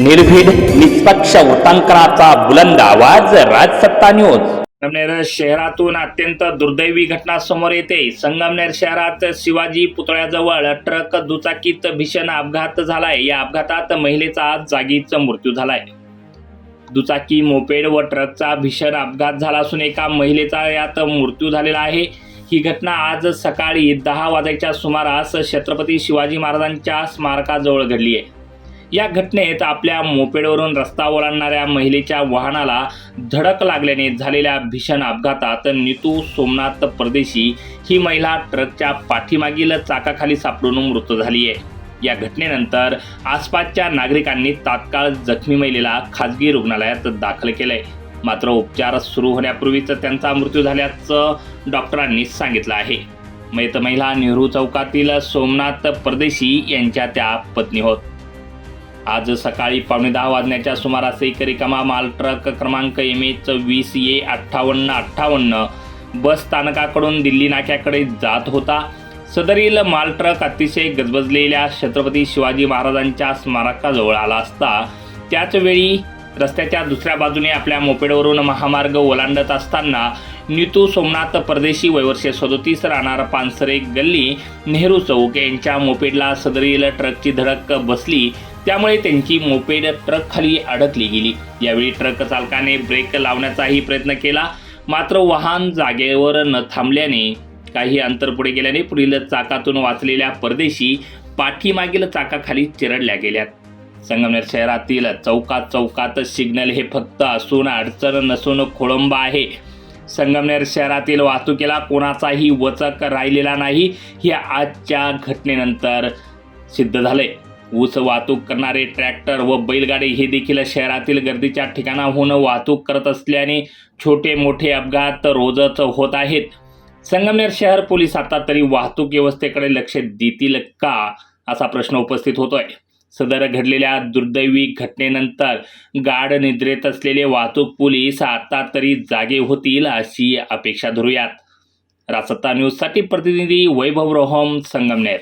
निर्भीड निष्पक्ष वृत्तांकनाचा बुलंद आवाज राजसत्ता न्यूज संगमनेर शहरातून अत्यंत दुर्दैवी घटना समोर येते. संगमनेर शहरात शिवाजी पुतळ्याजवळ ट्रक दुचाकीत भीषण अपघात झालाय. या अपघातात महिलेचा आज जागीच मृत्यू झालाय. दुचाकी मोपेड व ट्रकचा भीषण अपघात झाला असून एका महिलेचा यात मृत्यू झालेला आहे. ही घटना आज सकाळी दहा वाजायच्या सुमारास छत्रपती शिवाजी महाराजांच्या स्मारकाजवळ घडली आहे. या घटनेत आपल्या मोपेडवरून रस्ता ओलांडणाऱ्या महिलेच्या वाहनाला धडक लागल्याने झालेल्या भीषण अपघातात नितू सोमनाथ परदेशी ही महिला ट्रकच्या पाठीमागील चाकाखाली सापडून मृत झाली आहे या घटनेनंतर आसपासच्या नागरिकांनी तात्काळ जखमी महिलेला खाजगी रुग्णालयात दाखल केलंय. मात्र उपचार सुरू होण्यापूर्वीच त्यांचा मृत्यू झाल्याचं डॉक्टरांनी सांगितलं आहे. मयत महिला नेहरू चौकातील सोमनाथ परदेशी यांच्या त्या पत्नी होत. आज सकाळी पावणे दहा वाजण्याच्या सुमारास एक रिकामा माल ट्रक क्रमांक एम एच वीस ए अठ्ठावन्न अठ्ठावन्न बस स्थानकाकडून दिल्ली नाक्याकडे जात होता. सदरील माल ट्रक अतिशय गजबजलेल्या छत्रपती शिवाजी महाराजांच्या स्मारकाजवळ आला असता. त्याचवेळी रस्त्याच्या दुसऱ्या बाजूने आपल्या मोपेडवरून महामार्ग ओलांडत असताना नितू सोमनाथ परदेशी वयवर्षे सदोतीस राहणार पानसरे गल्ली नेहरू चौक यांच्या मोपेडला सदरील ट्रकची धडक बसली. त्यामुळे त्यांची मोपेड ट्रक खाली अडकली गेली. यावेळी ट्रक चालकाने ब्रेक लावण्याचाही प्रयत्न केला. मात्र वाहन जागेवर न थांबल्याने काही अंतर पुढे गेल्याने पुढील चाकातून वाचलेल्या परदेशी पाठीमागील चाकाखाली चिरडल्या गेल्यात. संगमनेर शहरातील चौकात चौकात सिग्नल हे फक्त असून अडचण नसून खोळंबा आहे. संगमनेर शहरातील वाहतुकीला कोणाचाही वचक राहिलेला नाही. हे आजच्या घटनेनंतर सिद्ध झालंय. ऊस वाहतूक करणारे ट्रॅक्टर व बैलगाडी हे देखील शहरातील गर्दीच्या ठिकाणाहून वाहतूक करत असल्याने छोटे मोठे अपघात रोजच होत आहेत. संगमनेर शहर पोलीस आता तरी वाहतूक व्यवस्थेकडे लक्ष देतील का असा प्रश्न उपस्थित होतोय. सदर घडलेल्या दुर्दैवी घटनेनंतर गाढ निद्रेत असलेले वाहतूक पोलीस आता तरी जागे होतील अशी अपेक्षा धरूयात. रासत्ता न्यूजसाठी प्रतिनिधी वैभव रोहम संगमनेर.